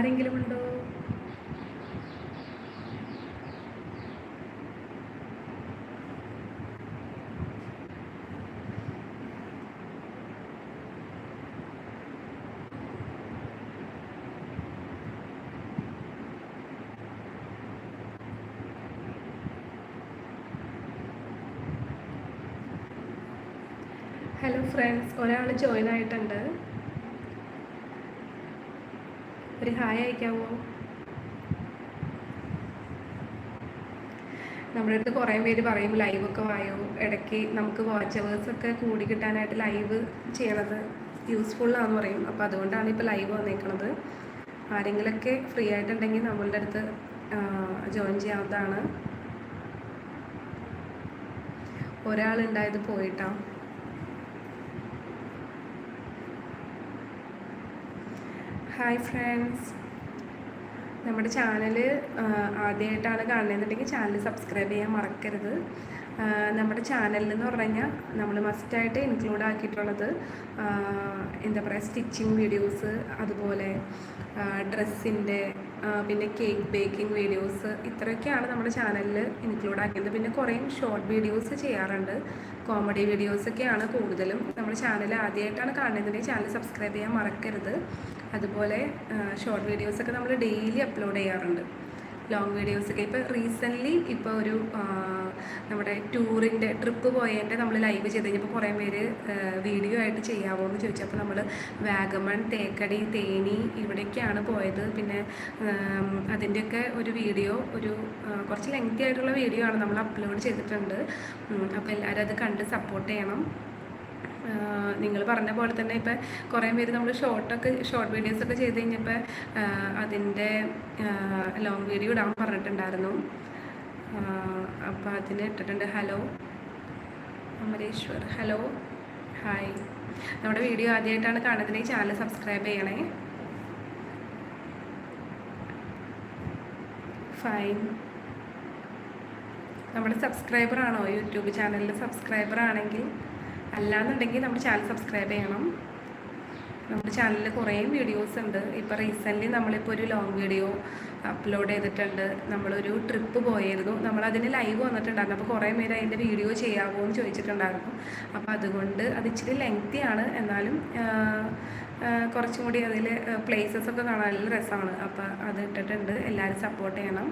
ആരെങ്കിലും ഉണ്ടോ? Hello friends ഒരാൾ ജോയിൻ ആയിട്ടുണ്ട്. ഒരു ഹായ് അയക്കാവോ? നമ്മുടെ അടുത്ത് കുറേ പേര് പറയും ലൈവൊക്കെ വായോ. ഇടയ്ക്ക് നമുക്ക് വാച്ച് അവേഴ്സ് ഒക്കെ കൂടി കിട്ടാനായിട്ട് ലൈവ് ചെയ്യണത് യൂസ്ഫുള്ളാന്ന് പറയും. അപ്പോൾ അതുകൊണ്ടാണ് ഇപ്പോൾ ലൈവ് വന്നേക്കണത്. ആരെങ്കിലൊക്കെ ഫ്രീ ആയിട്ടുണ്ടെങ്കിൽ നമ്മളുടെ അടുത്ത് ജോയിൻ ചെയ്യാവുന്നതാണ്. ഒരാളുണ്ടായത് പോയിട്ടാ. ഹായ് ഫ്രണ്ട്സ് നമ്മുടെ ചാനൽ ആദ്യമായിട്ടാണ് കാണുന്നതെന്നുണ്ടെങ്കിൽ ചാനൽ സബ്സ്ക്രൈബ് ചെയ്യാൻ മറക്കരുത്. നമ്മുടെ ചാനലിൽ എന്ന് പറഞ്ഞു കഴിഞ്ഞാൽ നമ്മൾ മസ്റ്റായിട്ട് ഇൻക്ലൂഡ് ആക്കിയിട്ടുള്ളത് എന്താ പറയുക സ്റ്റിച്ചിങ് വീഡിയോസ് അതുപോലെ ഡ്രസ്സിന്റെ പിന്നെ കേക്ക് ബേക്കിംഗ് വീഡിയോസ് ഇത്രയൊക്കെയാണ് നമ്മുടെ ചാനലിൽ ഇൻക്ലൂഡ് ആക്കിയത്. പിന്നെ കുറേ ഷോർട്ട് വീഡിയോസ് ചെയ്യാറുണ്ട്. കോമഡി വീഡിയോസൊക്കെയാണ് കൂടുതലും നമ്മുടെ ചാനൽ ആദ്യമായിട്ടാണ് കാണുന്നതിന്റെ ചാനൽ സബ്സ്ക്രൈബ് ചെയ്യാൻ മറക്കരുത്. അതുപോലെ ഷോർട്ട് വീഡിയോസൊക്കെ നമ്മൾ ഡെയിലി അപ്ലോഡ് ചെയ്യാറുണ്ട്. ലോങ് വീഡിയോസൊക്കെ ഇപ്പോൾ റീസെന്റ്ലി ഇപ്പോൾ ഒരു നമ്മുടെ ടൂറിന്റെ ട്രിപ്പ് പോയതിന്റെ നമ്മൾ ലൈവ് ചെയ്ത് കഴിഞ്ഞപ്പോൾ കുറേ പേര് വീഡിയോ ആയിട്ട് ചെയ്യാമോ എന്ന് ചോദിച്ചപ്പോൾ നമ്മൾ വാഗമൺ തേക്കടി തേനി ഇവിടേക്കാണ് പോയത്. പിന്നെ അതിന്റെയൊക്കെ ഒരു വീഡിയോ ഒരു കുറച്ച് ലെങ്തി ആയിട്ടുള്ള വീഡിയോ ആണ് നമ്മൾ അപ്ലോഡ് ചെയ്തിട്ടുണ്ട്. അപ്പോൾ എല്ലാവരും അത് കണ്ട് സപ്പോർട്ട് ചെയ്യണം. നിങ്ങൾ പറഞ്ഞ പോലെ തന്നെ ഇപ്പം കുറേ പേര് നമ്മൾ ഷോർട്ടൊക്കെ ഷോർട്ട് വീഡിയോസൊക്കെ ചെയ്ത് കഴിഞ്ഞപ്പോൾ അതിന്റെ ലോങ് വീഡിയോ ഇടാൻ പറഞ്ഞിട്ടുണ്ടായിരുന്നു. അപ്പോൾ അതിന് ഇട്ടിട്ടുണ്ട്. ഹലോ? അമരേശ്വർ. ഹലോ? ഹായ്. നമ്മുടെ വീഡിയോ ആദ്യമായിട്ടാണ് കാണുന്നതെങ്കിൽ ചാനൽ സബ്സ്ക്രൈബ് ചെയ്യണേ. ഫൈൻ. നമ്മുടെ സബ്സ്ക്രൈബർ ആണോ യൂട്യൂബ് ചാനലിൽ സബ്സ്ക്രൈബർ ആണെങ്കിൽ അല്ലാന്നുണ്ടെങ്കിൽ നമ്മുടെ ചാനൽ സബ്സ്ക്രൈബ് ചെയ്യണം. നമ്മുടെ ചാനലിൽ കുറേ വീഡിയോസ് ഉണ്ട്. ഇപ്പോൾ റീസെന്റ്ലി നമ്മളിപ്പോൾ ഒരു ലോങ് വീഡിയോ അപ്ലോഡ് ചെയ്തിട്ടുണ്ട്. നമ്മളൊരു ട്രിപ്പ് പോയിരുന്നു. നമ്മളതിന് ലൈവ് വന്നിട്ടുണ്ടായിരുന്നു. അപ്പോൾ കുറേ പേര് അതിന്റെ വീഡിയോ ചെയ്യാമോ എന്ന് ചോദിച്ചിട്ടുണ്ടായിരുന്നു. അപ്പോൾ അതുകൊണ്ട് അത് ഇച്ചിരി ലെങ്തിയാണ് എന്നാലും കുറച്ചും കൂടി അതിൽ പ്ലേസസ് ഒക്കെ കാണാൻ നല്ല രസമാണ്. അപ്പോൾ അത് ഇട്ടിട്ടുണ്ട്. എല്ലാവരും സപ്പോർട്ട് ചെയ്യണം.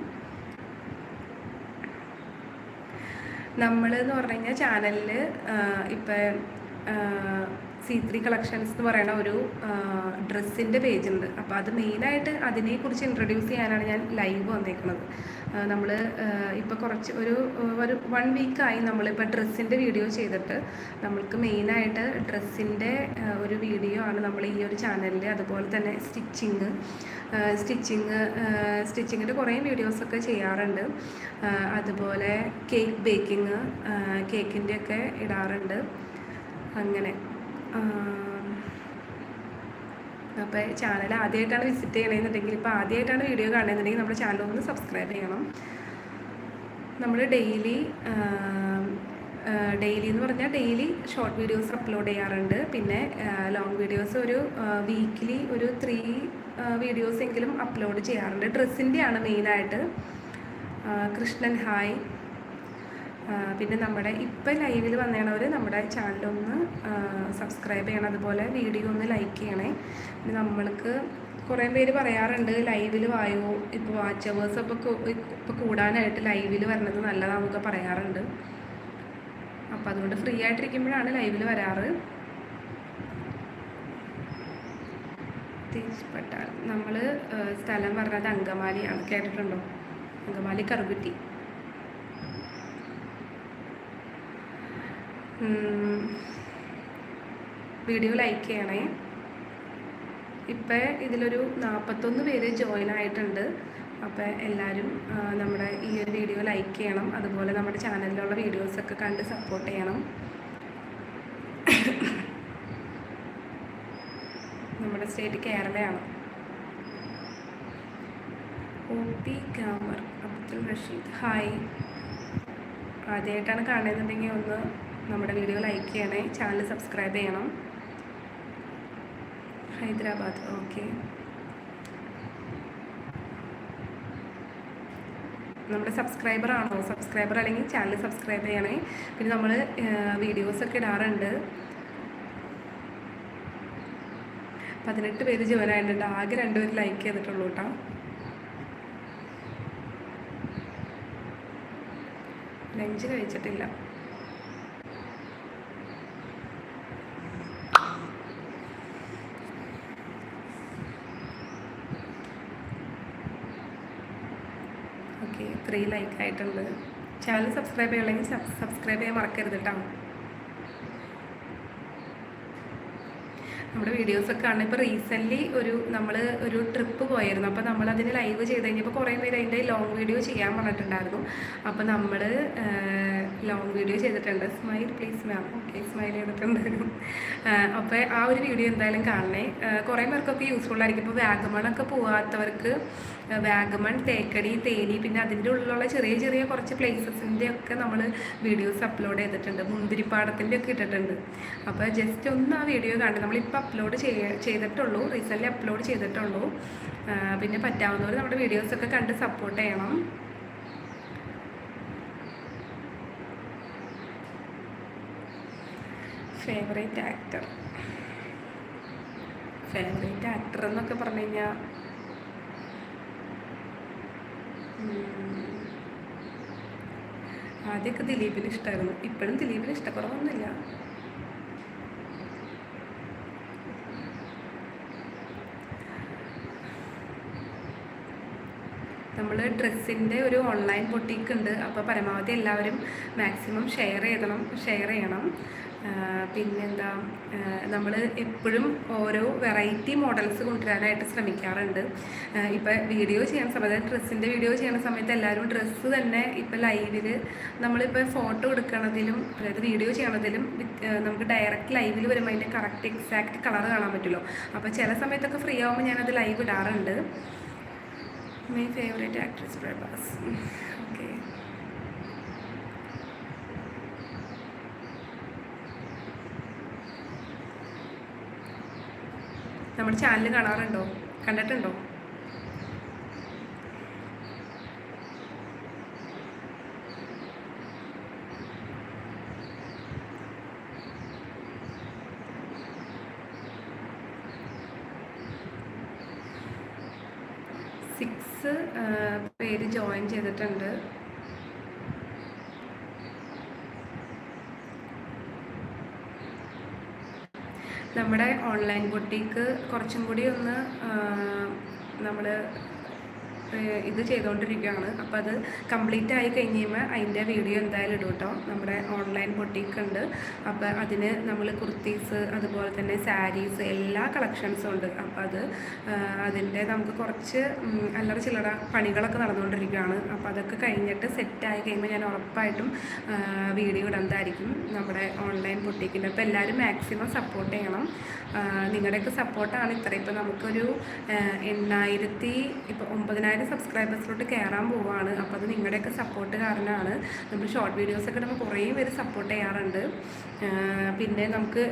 നമ്മൾ എന്ന് പറഞ്ഞു കഴിഞ്ഞാൽ ചാനലിൽ ഇപ്പം സി ത്രീ കളക്ഷൻസ് എന്ന് പറയുന്ന ഒരു ഡ്രസ്സിന്റെ പേജ് ഉണ്ട് അപ്പോൾ അത് മെയിനായിട്ട് അതിനെക്കുറിച്ച് ഇൻട്രൊഡ്യൂസ് ചെയ്യാനാണ് ഞാൻ ലൈവ് വന്നേക്കുന്നത് നമ്മൾ ഇപ്പോൾ കുറച്ച് ഒരു ഒരു വൺ വീക്കായി നമ്മളിപ്പോൾ ഡ്രസ്സിന്റെ വീഡിയോ ചെയ്തിട്ട് നമ്മൾക്ക് മെയിനായിട്ട് ഡ്രസ്സിന്റെ ഒരു വീഡിയോ ആണ് നമ്മൾ ഈ ഒരു ചാനലിൽ അതുപോലെ തന്നെ സ്റ്റിച്ചിങ് സ്റ്റിച്ചിങ് സ്റ്റിച്ചിങ്ങിന്റെ കുറേ വീഡിയോസൊക്കെ ചെയ്യാറുണ്ട്. അതുപോലെ കേക്ക് ബേക്കിങ് കേക്കിന്റെയൊക്കെ ഇടാറുണ്ട്. അങ്ങനെ. അപ്പോൾ ചാനൽ ആദ്യമായിട്ടാണ് വിസിറ്റ് ചെയ്യണമെന്നുണ്ടെങ്കിൽ ഇപ്പോൾ ആദ്യമായിട്ടാണ് വീഡിയോ കാണുന്നുണ്ടെങ്കിൽ നമ്മുടെ ചാനൽ ഒന്ന് സബ്സ്ക്രൈബ് ചെയ്യണം. നമ്മൾ ഡെയിലി ഡെയിലി എന്ന് പറഞ്ഞാൽ ഡെയിലി ഷോർട്ട് വീഡിയോസ് അപ്ലോഡ് ചെയ്യാറുണ്ട്. പിന്നെ ലോങ് വീഡിയോസ് ഒരു വീക്കിലി ഒരു ത്രീ വീഡിയോസ് എങ്കിലും അപ്ലോഡ് ചെയ്യാറുണ്ട്. ഡ്രസ്സിന്റെയാണ് മെയിനായിട്ട് കൃഷ്ണൻ ഹായ് പിന്നെ നമ്മുടെ ഇപ്പം ലൈവിൽ വന്നേണവർ നമ്മുടെ ചാനലൊന്ന് സബ്സ്ക്രൈബ് ചെയ്യണം. അതുപോലെ വീഡിയോ ഒന്ന് ലൈക്ക് ചെയ്യണേ. പിന്നെ നമ്മൾക്ക് കുറേ പേര് പറയാറുണ്ട് ലൈവിൽ വായോ? ഇപ്പോൾ വാച്ച് അവേഴ്സ് ഇപ്പോൾ ഇപ്പോൾ കൂടാനായിട്ട് ലൈവിൽ വരണത് നല്ലതാണെന്നൊക്കെ പറയാറുണ്ട്. അപ്പോൾ അതുകൊണ്ട് ഫ്രീ ആയിട്ടിരിക്കുമ്പോഴാണ് ലൈവിൽ വരാറ്. തേജ് നമ്മൾ സ്ഥലം പറഞ്ഞത് അങ്കമാലിയാണ് കേട്ടിട്ടുണ്ടോ? അങ്കമാലി കറുകുറ്റി. വീഡിയോ ലൈക്ക് ചെയ്യണേ. ഇപ്പം ഇതിലൊരു നാൽപ്പത്തൊന്ന് പേര് ജോയിൻ ആയിട്ടുണ്ട്. അപ്പോൾ എല്ലാവരും നമ്മുടെ ഈ ഒരു വീഡിയോ ലൈക്ക് ചെയ്യണം. അതുപോലെ നമ്മുടെ ചാനലിലുള്ള വീഡിയോസൊക്കെ കണ്ട് സപ്പോർട്ട് ചെയ്യണം. നമ്മുടെ state കേരളയാണ്. O P grammar Abdul Rasheed. Hi ആദ്യമായിട്ടാണ് കാണുന്നുണ്ടെങ്കിൽ ഒന്ന് നമ്മുടെ വീഡിയോ ലൈക്ക് ചെയ്യണേ. ചാനൽ സബ്സ്ക്രൈബ് ചെയ്യണം. ഹൈദരാബാദ്. ഓക്കെ നമ്മുടെ സബ്സ്ക്രൈബർ ആണോ? സബ്സ്ക്രൈബർ അല്ലെങ്കിൽ ചാനൽ സബ്സ്ക്രൈബ് ചെയ്യണേ. പിന്നെ നമ്മൾ വീഡിയോസൊക്കെ ഇടാറുണ്ട്. പതിനെട്ട് പേര് ജോയിൻ ആയിട്ടുണ്ട്. ആകെ രണ്ടുപേര് ലൈക്ക് ചെയ്തിട്ടുള്ളൂ കേട്ടോ. ലഞ്ച് കഴിച്ചിട്ടില്ല. ഓക്കെ ത്രീ ലൈക്ക് ആയിട്ടുണ്ട്. ചാനൽ സബ്സ്ക്രൈബ് ചെയ്യണമെങ്കിൽ സബ്സ്ക്രൈബ് ചെയ്യാൻ മറക്കരുത് കേട്ടോ നമ്മുടെ വീഡിയോസൊക്കെ കാണുന്നത് ഇപ്പോൾ റീസെന്റ്ലി ഒരു നമ്മൾ ഒരു ട്രിപ്പ് പോയിരുന്നു. അപ്പോൾ നമ്മളതിന് ലൈവ് ചെയ്ത് കഴിഞ്ഞപ്പോൾ കുറേ പേര് അതിന്റെ ലോങ് വീഡിയോ ചെയ്യാൻ പറഞ്ഞിട്ടുണ്ടായിരുന്നു. അപ്പോൾ നമ്മൾ ലോങ് വീഡിയോ ചെയ്തിട്ടുണ്ട്. Smile please ma'am okay smile ചെയ്തിട്ടുണ്ട്. അപ്പോൾ ആ ഒരു വീഡിയോ എന്തായാലും കാണണേ. കുറേ പേർക്കൊക്കെ യൂസ്ഫുൾ ആയിരിക്കും. ഇപ്പോൾ വാഗമണൊക്കെ പോകാത്തവർക്ക് വാഗമൺ തേക്കടി തേനി പിന്നെ അതിന്റെ ഉള്ളിലുള്ള ചെറിയ ചെറിയ കുറച്ച് പ്ലേസസിന്റെ ഒക്കെ നമ്മൾ വീഡിയോസ് അപ്ലോഡ് ചെയ്തിട്ടുണ്ട്. മുന്തിരിപ്പാടത്തിന്റെ ഒക്കെ ഇട്ടിട്ടുണ്ട്. അപ്പോൾ ജസ്റ്റ് ഒന്ന് ആ വീഡിയോ കണ്ട്. നമ്മളിപ്പോൾ അപ്ലോഡ് ചെയ്തിട്ടുള്ളൂ. റീസെന്റ്ലി അപ്ലോഡ് ചെയ്തിട്ടുള്ളൂ. പിന്നെ പറ്റാവുന്നവർ നമ്മുടെ വീഡിയോസൊക്കെ കണ്ട് സപ്പോർട്ട് ചെയ്യണം. ഫേവറേറ്റ് ആക്ടർ ഫേവറേറ്റ് ആക്ടർ എന്നൊക്കെ പറഞ്ഞു കഴിഞ്ഞാൽ ആദ്യമൊക്കെ ദിലീപിന് ഇഷ്ടമായിരുന്നു ഇപ്പോഴും ദിലീപിന് ഇഷ്ടക്കുറവൊന്നുമില്ല. നമ്മൾ ഡ്രസ്സിന്റെ ഒരു ഓൺലൈൻ ബൊട്ടീക്ക് ഉണ്ട്. അപ്പോൾ പരമാവധി എല്ലാവരും മാക്സിമം ഷെയർ ചെയ്യണം ഷെയർ ചെയ്യണം. പിന്നെന്താ നമ്മൾ എപ്പോഴും ഓരോ വെറൈറ്റി മോഡൽസ് കൊണ്ടുവരാനായിട്ട് ശ്രമിക്കാറുണ്ട്. ഇപ്പം വീഡിയോ ചെയ്യുന്ന സമയത്ത് ഡ്രസ്സിന്റെ വീഡിയോ ചെയ്യുന്ന സമയത്ത് എല്ലാവരും ഡ്രസ്സ് തന്നെ ഇപ്പം ലൈവിൽ നമ്മളിപ്പോൾ ഫോട്ടോ എടുക്കണതിലും അതായത് വീഡിയോ ചെയ്യണതിലും നമുക്ക് ഡയറക്റ്റ് ലൈവിൽ വരുമ്പോൾ അതിന്റെ കറക്റ്റ് എക്സാക്റ്റ് കളർ കാണാൻ പറ്റുമല്ലോ അപ്പോൾ ചില സമയത്തൊക്കെ ഫ്രീ ആകുമ്പോൾ ഞാനത് ലൈവ് ഇടാറുണ്ട്. My favourite actress Prabhas. Okay നമ്മുടെ ചാനൽ കാണാറുണ്ടോ? കണ്ടിട്ടുണ്ടോ? സിക്സ് പേര് ജോയിൻ ചെയ്തിട്ടുണ്ട്. നമ്മുടെ ഓൺലൈൻ ബൊട്ടിക്ക് കുറച്ചും കൂടി ഒന്ന് നമ്മൾ ഇത് ചെയ്തുകൊണ്ടിരിക്കുകയാണ് അപ്പോൾ അത് കംപ്ലീറ്റ് ആയി കഴിഞ്ഞ് കഴിയുമ്പോൾ അതിന്റെ വീഡിയോ എന്തായാലും ഇടും കേട്ടോ നമ്മുടെ ഓൺലൈൻ ബൊട്ടീക്ക് ഉണ്ട്. അപ്പോൾ അതിന് നമ്മൾ കുർത്തീസ് അതുപോലെ തന്നെ സാരീസ് എല്ലാ കളക്ഷൻസും ഉണ്ട്. അപ്പോൾ അത് അതിന്റെ നമുക്ക് കുറച്ച് അല്ലറ ചില്ലറ പണികളൊക്കെ നടന്നുകൊണ്ടിരിക്കുകയാണ്. അപ്പോൾ അതൊക്കെ കഴിഞ്ഞിട്ട് സെറ്റായി കഴിയുമ്പോൾ ഞാൻ ഉറപ്പായിട്ടും വീഡിയോ ഇടുന്നതായിരിക്കും നമ്മുടെ ഓൺലൈൻ ബൊട്ടീക്കിന്റെ അപ്പോൾ എല്ലാവരും മാക്സിമം സപ്പോർട്ട് ചെയ്യണം. നിങ്ങളുടെയൊക്കെ സപ്പോർട്ടാണ് ഇത്ര ഇപ്പോൾ നമുക്കൊരു എണ്ണായിരത്തി ഇപ്പോൾ ഒമ്പതിനായിരം പതിനായിരം സബ്സ്ക്രൈബേഴ്സിലോട്ട് കയറാൻ പോവുകയാണ് അപ്പോൾ അത് നിങ്ങളുടെയൊക്കെ സപ്പോർട്ട് കാരണമാണ് നമ്മൾ ഷോർട്ട് വീഡിയോസൊക്കെ നമ്മൾ കുറേ പേര് സപ്പോർട്ട് ചെയ്യാറുണ്ട്. പിന്നെ നമുക്ക്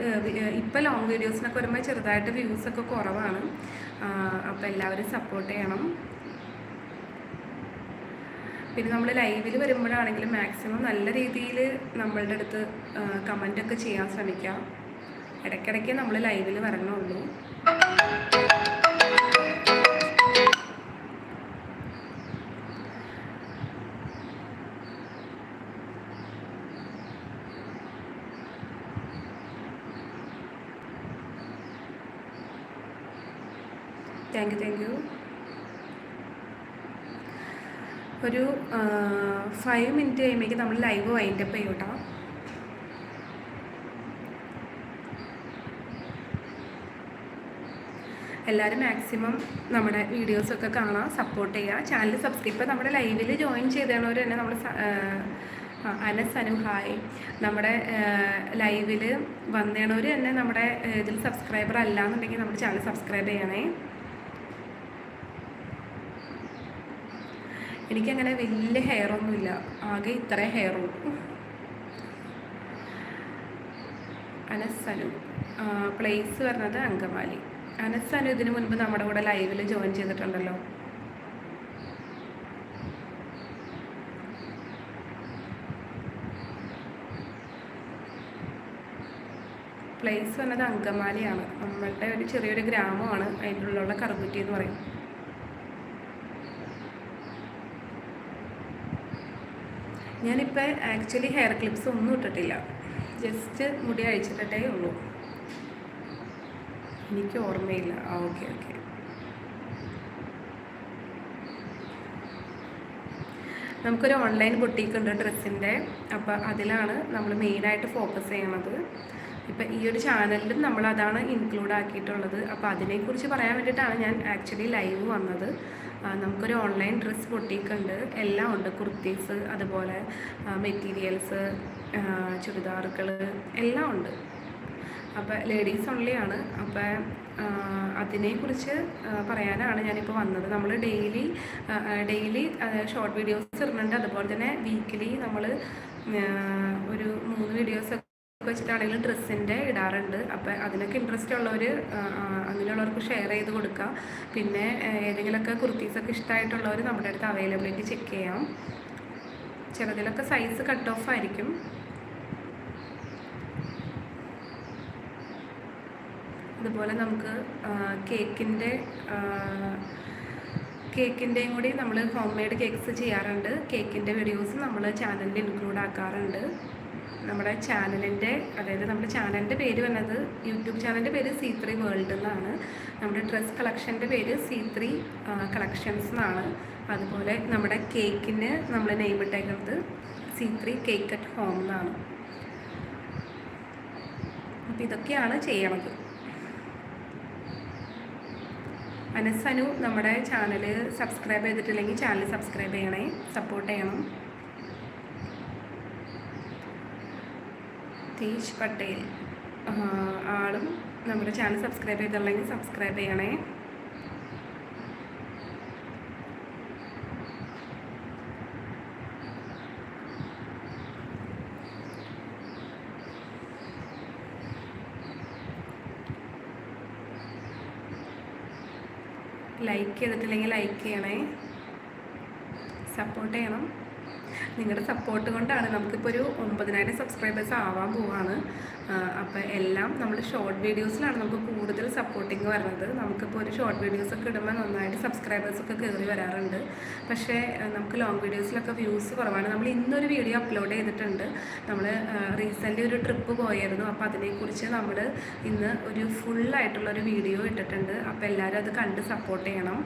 ഇപ്പോൾ ലോങ് വീഡിയോസിനൊക്കെ വരുമ്പോൾ ചെറുതായിട്ട് വ്യൂസൊക്കെ കുറവാണ്. അപ്പോൾ എല്ലാവരും സപ്പോർട്ട് ചെയ്യണം. പിന്നെ നമ്മൾ ലൈവിൽ വരുമ്പോഴാണെങ്കിലും മാക്സിമം നല്ല രീതിയിൽ നമ്മളുടെ അടുത്ത് കമന്റൊക്കെ ചെയ്യാൻ ശ്രമിക്കാം. ഇടയ്ക്കിടയ്ക്ക് നമ്മൾ ലൈവിൽ വരണുള്ളൂ. Thank you thank you. ഒരു ഫൈവ് മിനിറ്റ് കഴിയുമ്പോഴേക്കും നമ്മൾ ലൈവ് വൈൻഡപ്പ് ചെയ്യും കേട്ടോ എല്ലാവരും മാക്സിമം നമ്മുടെ വീഡിയോസൊക്കെ കാണാം സപ്പോർട്ട് ചെയ്യുക ചാനൽ സബ്സ്ക്രൈബ് ഇപ്പോൾ നമ്മുടെ ലൈവിൽ ജോയിൻ ചെയ്തവർ തന്നെ നമ്മൾ അനസ് അനു ഹായ് നമ്മുടെ ലൈവിൽ വന്നേണവർ തന്നെ നമ്മുടെ ഇതിൽ സബ്സ്ക്രൈബർ അല്ല എന്നുണ്ടെങ്കിൽ നമ്മുടെ ചാനൽ സബ്സ്ക്രൈബ് ചെയ്യണേ. എനിക്കങ്ങനെ വലിയ ഹെയർ ഒന്നുമില്ല. ആകെ ഇത്ര ഹെയറും അനസനു. പ്ലേസ് പറഞ്ഞത് അങ്കമാലി. അനസ്സനു ഇതിനു മുൻപ് നമ്മുടെ കൂടെ ലൈവിൽ ജോയിൻ ചെയ്തിട്ടുണ്ടല്ലോ. പ്ലേസ് വന്നത് അങ്കമാലിയാണ്. നമ്മളുടെ ഒരു ചെറിയൊരു ഗ്രാമമാണ്. അതിന്റെ ഉള്ളിലുള്ള കറുകുറ്റി എന്ന് പറയും. ഞാനിപ്പോൾ ആക്ച്വലി ഹെയർ ക്ലിപ്സ് ഒന്നും ഇട്ടിട്ടില്ല. ജസ്റ്റ് മുടി അഴിച്ചിട്ടേ ഉള്ളൂ. എനിക്ക് ഓർമ്മയില്ല. ആ ഓക്കെ ഓക്കെ നമുക്കൊരു ഓൺലൈൻ ബുട്ടീക്കുണ്ട് ഡ്രസ്സിന്റെ. അപ്പോൾ അതിലാണ് നമ്മൾ മെയിനായിട്ട് ഫോക്കസ് ചെയ്യണത്. ഇപ്പം ഈ ഒരു ചാനലിലും നമ്മൾ അതാണ് ഇൻക്ലൂഡ് ആക്കിയിട്ടുള്ളത്. അപ്പോൾ അതിനെക്കുറിച്ച് പറയാൻ വേണ്ടിയിട്ടാണ് ഞാൻ ആക്ച്വലി ലൈവ് വന്നത്. നമുക്കൊരു ഓൺലൈൻ ഡ്രസ്സ് പൊട്ടിക്കുണ്ട് എല്ലാം ഉണ്ട്. കുർത്തീസ് അതുപോലെ മെറ്റീരിയൽസ് ചുരിദാറുകൾ എല്ലാം ഉണ്ട്. അപ്പോൾ ലേഡീസ് ഓൺലി ആണ്. അപ്പോൾ അതിനെക്കുറിച്ച് പറയാനാണ് ഞാനിപ്പോൾ വന്നത്. നമ്മൾ ഡെയിലി ഡെയിലി ഷോർട്ട് വീഡിയോസ് ഇടുന്നുണ്ട്. അതുപോലെ തന്നെ വീക്കിലി നമ്മൾ ഒരു മൂന്ന് വീഡിയോസ് വെച്ചിട്ടാണെങ്കിലും ഡ്രസ്സിന്റെ ഇടാറുണ്ട്. അപ്പോൾ അതിനൊക്കെ ഇൻട്രസ്റ്റ് ഉള്ളവർ അങ്ങനെയുള്ളവർക്ക് ഷെയർ ചെയ്ത് കൊടുക്കാം. പിന്നെ ഏതെങ്കിലുമൊക്കെ കുർത്തീസൊക്കെ ഇഷ്ടമായിട്ടുള്ളവർ നമ്മുടെ അടുത്ത് അവൈലബിലിറ്റി ചെക്ക് ചെയ്യാം. ചിലതിലൊക്കെ സൈസ് കട്ട് ഓഫ് ആയിരിക്കും. അതുപോലെ നമുക്ക് കേക്കിന്റെ കേക്കിന്റെയും കൂടി നമ്മൾ ഹോം മെയ്ഡ് കേക്ക്സ് ചെയ്യാറുണ്ട് കേക്കിന്റെ വീഡിയോസ് നമ്മൾ ചാനലിൽ ഇൻക്ലൂഡ് ആക്കാറുണ്ട്. നമ്മുടെ ചാനലിന്റെ അതായത് നമ്മുടെ ചാനലിന്റെ പേര് വന്നത് യൂട്യൂബ് ചാനലിന്റെ പേര് സി ത്രീ വേൾഡ് എന്നാണ്. നമ്മുടെ ഡ്രസ് കളക്ഷന്റെ പേര് സി ത്രീ കളക്ഷൻസ് എന്നാണ്. അതുപോലെ നമ്മുടെ കേക്കിന് നമ്മൾ നെയിം ഇട്ടേക്കുന്നത് C three cake at home എന്നാണ്. അപ്പം ഇതൊക്കെയാണ് ചെയ്യണത്. അനസനു നമ്മുടെ ചാനൽ സബ്സ്ക്രൈബ് ചെയ്തിട്ടില്ലെങ്കിൽ ചാനൽ സബ്സ്ക്രൈബ് ചെയ്യണേ സപ്പോർട്ട് ചെയ്യണം. തേജ് പട്ടേൽ. ആളും നമ്മുടെ ചാനൽ സബ്സ്ക്രൈബ് ചെയ്തിട്ടുള്ളെങ്കിൽ സബ്സ്ക്രൈബ് ചെയ്യണേ. ലൈക്ക് ചെയ്തിട്ടില്ലെങ്കിൽ ലൈക്ക് ചെയ്യണേ. സപ്പോർട്ട് ചെയ്യണം. നിങ്ങളുടെ സപ്പോർട്ട് കൊണ്ടാണ് നമുക്കിപ്പോൾ ഒരു ഒമ്പതിനായിരം സബ്സ്ക്രൈബേഴ്സ് ആവാൻ പോവാണ്. അപ്പോൾ എല്ലാം നമ്മൾ ഷോർട്ട് വീഡിയോസിലാണ് നമുക്ക് കൂടുതൽ സപ്പോർട്ടിങ് വരുന്നത്. നമുക്കിപ്പോൾ ഒരു ഷോർട്ട് വീഡിയോസ് ഒക്കെ ഇടുമ്പോൾ നന്നായിട്ട് സബ്സ്ക്രൈബേഴ്സ് ഒക്കെ കയറി വരാറുണ്ട്. പക്ഷേ നമുക്ക് ലോങ് വീഡിയോസിലൊക്കെ വ്യൂസ് കുറവാണ്. നമ്മൾ ഇന്നൊരു വീഡിയോ അപ്ലോഡ് ചെയ്തിട്ടുണ്ട്. നമ്മൾ റീസെന്റ് ഒരു ട്രിപ്പ് പോയായിരുന്നു. അപ്പോൾ അതിനെക്കുറിച്ച് നമ്മൾ ഇന്ന് ഒരു ഫുള്ളായിട്ടുള്ളൊരു വീഡിയോ ഇട്ടിട്ടുണ്ട്. അപ്പോൾ എല്ലാവരും അത് കണ്ട് സപ്പോർട്ട് ചെയ്യണം.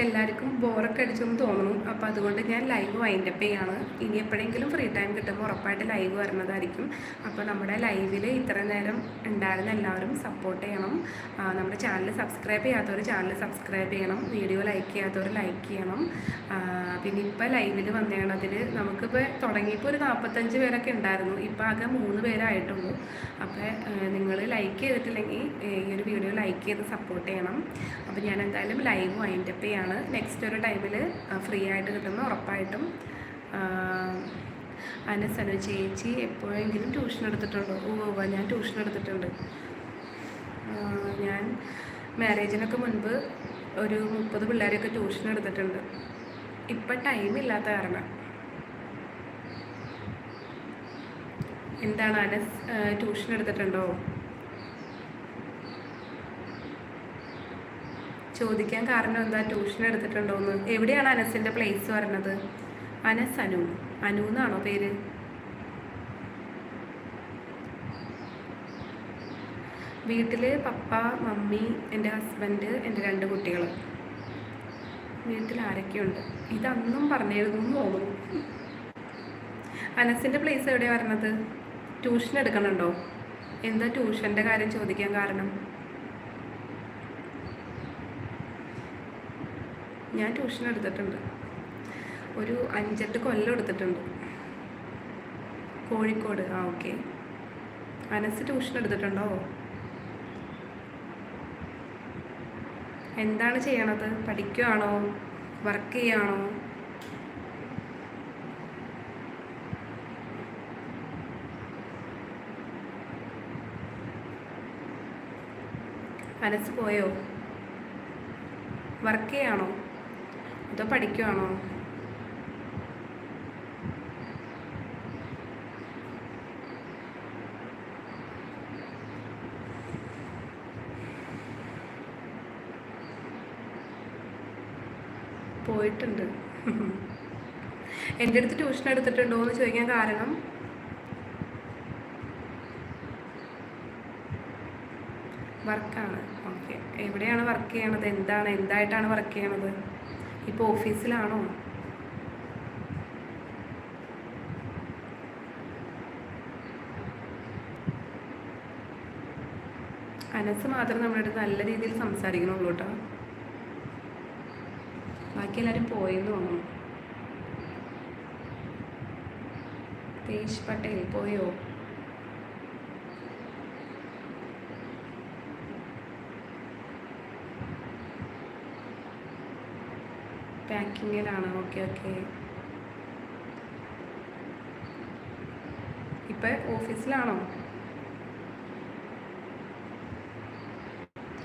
അപ്പോൾ എല്ലാവർക്കും ബോറൊക്കെ അടിച്ചെന്ന് തോന്നുന്നു. അപ്പോൾ അതുകൊണ്ട് ഞാൻ ലൈവ് വൈൻഡപ്പ് ചെയ്യാണ്. ഇനി എപ്പോഴെങ്കിലും ഫ്രീ ടൈം കിട്ടുമ്പോൾ ഉറപ്പായിട്ട് ലൈവ് വരുന്നതായിരിക്കും. അപ്പോൾ നമ്മുടെ ലൈവിൽ ഇത്ര നേരം ഉണ്ടായിരുന്ന എല്ലാവരും സപ്പോർട്ട് ചെയ്യണം. നമ്മുടെ ചാനൽ സബ്സ്ക്രൈബ് ചെയ്യാത്തവർ ചാനൽ സബ്സ്ക്രൈബ് ചെയ്യണം. വീഡിയോ ലൈക്ക് ചെയ്യാത്തവർ ലൈക്ക് ചെയ്യണം. പിന്നെ ഇപ്പോൾ ലൈവിൽ വന്നതിൽ നമുക്കിപ്പോൾ തുടങ്ങിയപ്പോൾ ഒരു നാൽപ്പത്തഞ്ച് പേരൊക്കെ ഉണ്ടായിരുന്നു. ഇപ്പോൾ ആകെ മൂന്ന് പേരായിട്ടുള്ളൂ. അപ്പോൾ നിങ്ങൾ ലൈക്ക് ചെയ്തിട്ടില്ലെങ്കിൽ ഈ ഒരു വീഡിയോ ലൈക്ക് ചെയ്ത് സപ്പോർട്ട് ചെയ്യണം. അപ്പോൾ ഞാൻ എന്തായാലും ലൈവ് വൈൻഡപ്പ് ചെയ്യാണ്. നെക്സ്റ്റ് ഒരു ടൈമിൽ ഫ്രീ ആയിട്ട് കിട്ടുന്ന ഉറപ്പായിട്ടും അനസനു ചേച്ചി എപ്പോഴെങ്കിലും ട്യൂഷൻ എടുത്തിട്ടുണ്ടോ? ഓ ഞാൻ ട്യൂഷൻ എടുത്തിട്ടുണ്ട്. ഞാൻ മാരേജിനൊക്കെ മുൻപ് ഒരു മുപ്പത് പിള്ളേരെയൊക്കെ ട്യൂഷൻ എടുത്തിട്ടുണ്ട്. ഇപ്പം ടൈം ഇല്ലാത്ത കാരണം. എന്താണ് അനസ് ട്യൂഷൻ എടുത്തിട്ടുണ്ടോ? ചോദിക്കാൻ കാരണം എന്താ? ട്യൂഷൻ എടുത്തിട്ടുണ്ടോന്ന്. എവിടെയാണ് അനസിന്റെ പ്ലേസ് പറഞ്ഞത്? അനസ് അനു. അനു എന്നാണോ പേര്? വീട്ടിൽ പപ്പ മമ്മി എന്റെ ഹസ്ബൻഡ് എന്റെ രണ്ട് കുട്ടികൾ വീട്ടിൽ ആരൊക്കെയുണ്ട്? ഇതന്നും പറഞ്ഞിരുന്നു തോന്നുന്നു. അനസിന്റെ പ്ലേസ് എവിടെയാണ് വരുന്നത് ട്യൂഷൻ എടുക്കണുണ്ടോ? എന്താ ട്യൂഷന്റെ കാര്യം ചോദിക്കാൻ കാരണം? ഞാൻ ട്യൂഷൻ എടുത്തിട്ടുണ്ട്. ഒരു അഞ്ചെട്ട് കൊല്ലം എടുത്തിട്ടുണ്ട്. കോഴിക്കോട്. ആ ഓക്കെ അനസ് ട്യൂഷൻ എടുത്തിട്ടുണ്ടോ? എന്താണ് ചെയ്യണത്? പഠിക്കുകയാണോ വർക്ക് ചെയ്യാണോ അനസ് പോയോ? വർക്ക് ചെയ്യാണോ? അതോ പഠിക്കുവാണോ? പോയിട്ടുണ്ട്. എന്റെ അടുത്ത് ട്യൂഷൻ എടുത്തിട്ടുണ്ടോ എന്ന് ചോദിക്കാൻ കാരണം? വർക്കാണ്. ഓക്കെ. എവിടെയാണ് വർക്ക് ചെയ്യണത്? എന്താണ്? എന്തായിട്ടാണ് വർക്ക് ചെയ്യണത്? ഇപ്പോൾ ഓഫീസിലാണോ? അനസ് മാത്രം നമ്മുടെ അടുത്ത് നല്ല രീതിയിൽ സംസാരിക്കണുള്ളൂ കേട്ടോ ബാക്കി എല്ലാവരും പോയെന്ന് തോന്നുന്നു. തേജ് പട്ടേൽ പോയോ? പാക്കിങ്ങിലാണ് ഓക്കെ ഓക്കെ ഇപ്പം ഓഫീസിലാണോ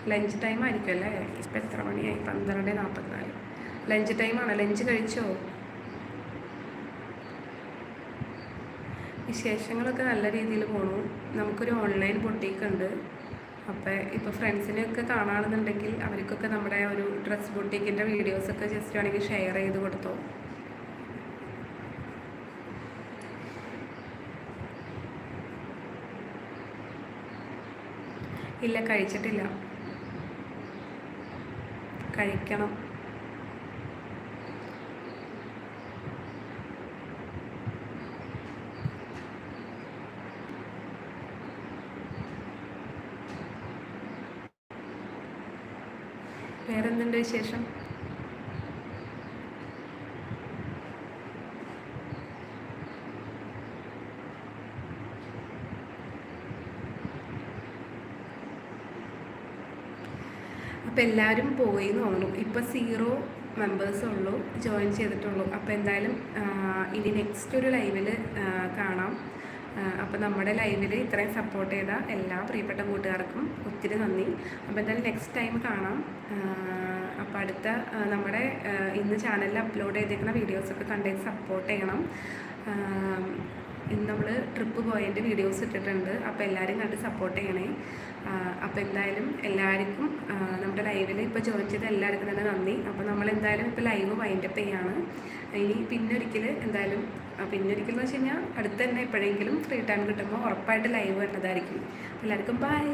ലഞ്ച് ടൈം ആയിരിക്കും അല്ലേ? ഇപ്പം എത്ര മണിയായി? പന്ത്രണ്ട് നാൽപ്പത്തിനാല് ലഞ്ച് ടൈമാണ് ലഞ്ച് കഴിച്ചോ? വിശേഷങ്ങളൊക്കെ നല്ല രീതിയിൽ പോണു. നമുക്കൊരു ഓൺലൈൻ ബൊട്ടീക്ക് ഉണ്ട്. അപ്പോൾ ഇപ്പോൾ ഫ്രണ്ട്സിനെയൊക്കെ കാണുകയാണെന്നുണ്ടെങ്കിൽ അവർക്കൊക്കെ നമ്മുടെ ഒരു ഡ്രസ് ബൊട്ടീക്കിന്റെ വീഡിയോസൊക്കെ ജസ്റ്റ് വേണമെങ്കിൽ ഷെയർ ചെയ്ത് കൊടുത്തോ. ഇല്ല കഴിച്ചിട്ടില്ല. കഴിക്കണം. വേറെന്തുണ്ട് വിശേഷം? അപ്പോൾ എല്ലാവരും പോയി എന്ന് തോന്നുന്നു. ഇപ്പോൾ സീറോ മെമ്പേഴ്സ് ഉള്ളൂ ജോയിൻ ചെയ്തിട്ടുള്ളൂ. അപ്പോൾ എന്തായാലും ഇനി നെക്സ്റ്റ് ഒരു ലൈവിൽ കാണാം. അപ്പോൾ നമ്മുടെ ലൈവിൽ ഇത്രയും സപ്പോർട്ട് ചെയ്ത എല്ലാ പ്രിയപ്പെട്ട കൂട്ടുകാർക്കും ഒത്തിരി നന്ദി. അപ്പോൾ എന്തായാലും നെക്സ്റ്റ് ടൈം കാണാം. അപ്പോൾ അടുത്ത നമ്മുടെ ഇന്ന് ചാനലിൽ അപ്ലോഡ് ചെയ്തേക്കുന്ന വീഡിയോസൊക്കെ കണ്ടിട്ട് സപ്പോർട്ട് ചെയ്യണം. നമ്മൾ ട്രിപ്പ് പോയതിന്റെ വീഡിയോസ് ഇട്ടിട്ടുണ്ട്. അപ്പോൾ എല്ലാവരും കണ്ട് സപ്പോർട്ട് ചെയ്യണേ. അപ്പോൾ എന്തായാലും എല്ലാവർക്കും നമ്മുടെ ലൈവിൽ ഇപ്പോൾ ജോയിൻ ചെയ്ത എല്ലാവർക്കും തന്നെ നന്ദി. അപ്പോൾ നമ്മൾ എന്തായാലും ഇപ്പോൾ ലൈവ് വൈൻഡപ്പ് ചെയ്യാണ്. ഇനി പിന്നെ ഒരിക്കൽ എന്തായാലും പിന്നെ ഒരിക്കൽ എന്ന് വെച്ച് കഴിഞ്ഞാൽ അടുത്ത് തന്നെ എപ്പോഴെങ്കിലും ഫ്രീ ടൈം കിട്ടുമ്പോൾ ഉറപ്പായിട്ട് ലൈവ് വരുന്നതായിരിക്കും എല്ലാവർക്കും ബൈ